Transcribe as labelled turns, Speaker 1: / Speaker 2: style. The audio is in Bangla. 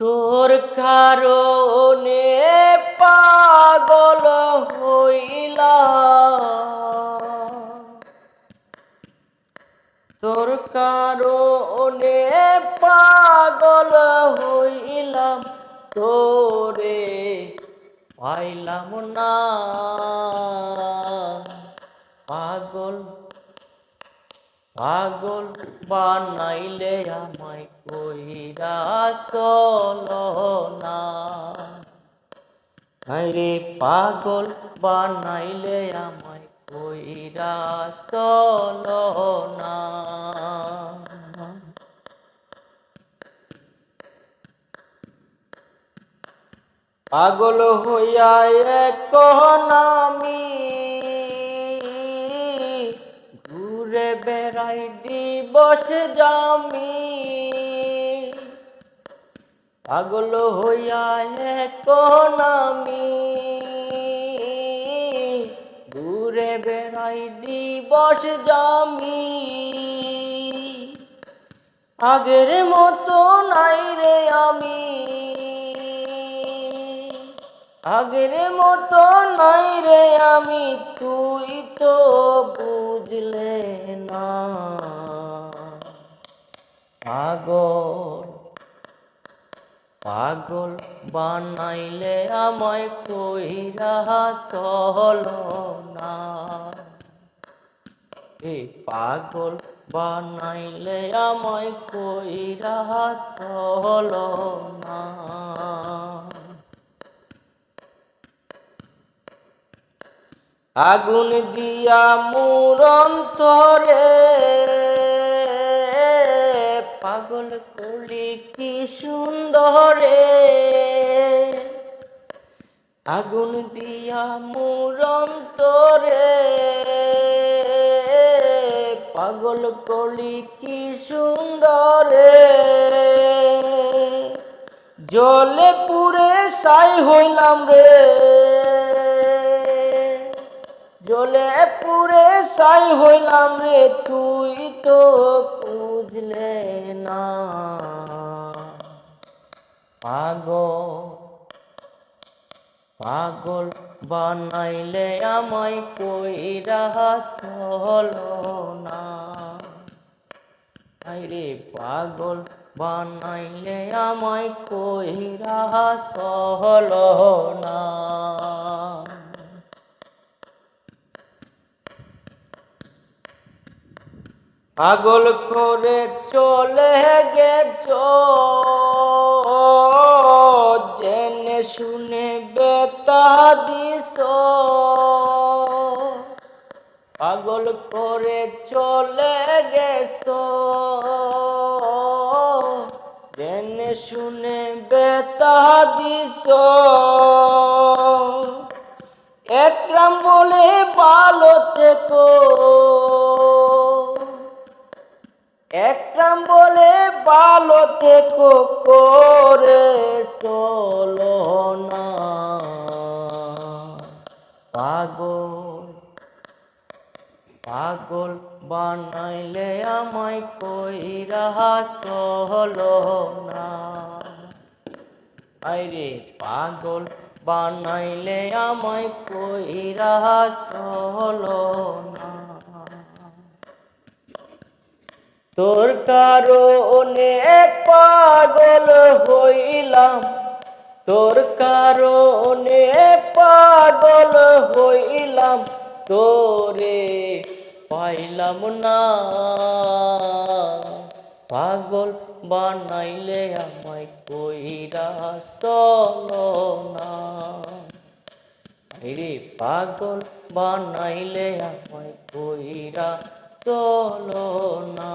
Speaker 1: তোর কারণে পাগল হইলা তোর কারণে পাগল হইলাম তোরে পাইলাম না। পাগল পাগল বানাইলে আমায় কইরা না। আরে পাগল বানাইলে আমায় কইরা না। পাগল হইয়া এখন আমি ঘুরে বেড়াই দিবস জামি পাগল হইয়া এখন আমি। ঘুরে বেড়াই দিবস জামি আগের মতো নাই রে আমি। আগের মতো নাই রে আমি, তুই তো বুঝলে না। পাগল পাগল বানাইলে আমায় কইরা চলো না। এ পাগল বানাইলে আমায় কইরা চলো না। আগুন দিয়া মুরন্তরে পাগল কলি কি সুন্দরে। আগুন দিয়া মুরন্তরে পাগল কলি কি সুন্দরে। জলে পুরে সাই হইলাম রে। জলে পুরে সাই হইলাম রে, তুই তো বুঝলে না। পাগল পাগল বানাইলে আমায় কইরা চলো না। আরে পাগল বানাইলে আমায় কইরা চলো না। পাগল করে চলে গেছ, জেনে শুনে বেতা দিস পাগল করে চলে গেছ, জেনে শুনে বেতা দিস একরাম বলে ভালো থেকো। একরাম বলে ভালো করে চলো না। পাগল পাগল বানাইলে আমায় কইরা চলো না। আরে পাগল বানাইলে আমায় কইরা চলো না। তোর কারণে পাগল হইলাম। তোর কারণে পাগল হইলাম। তোরে পাইলাম না। পাগল বানাইলে আমায় কইরা চলো না। রে পাগল বানাইলে আমায় কইরা চলো না।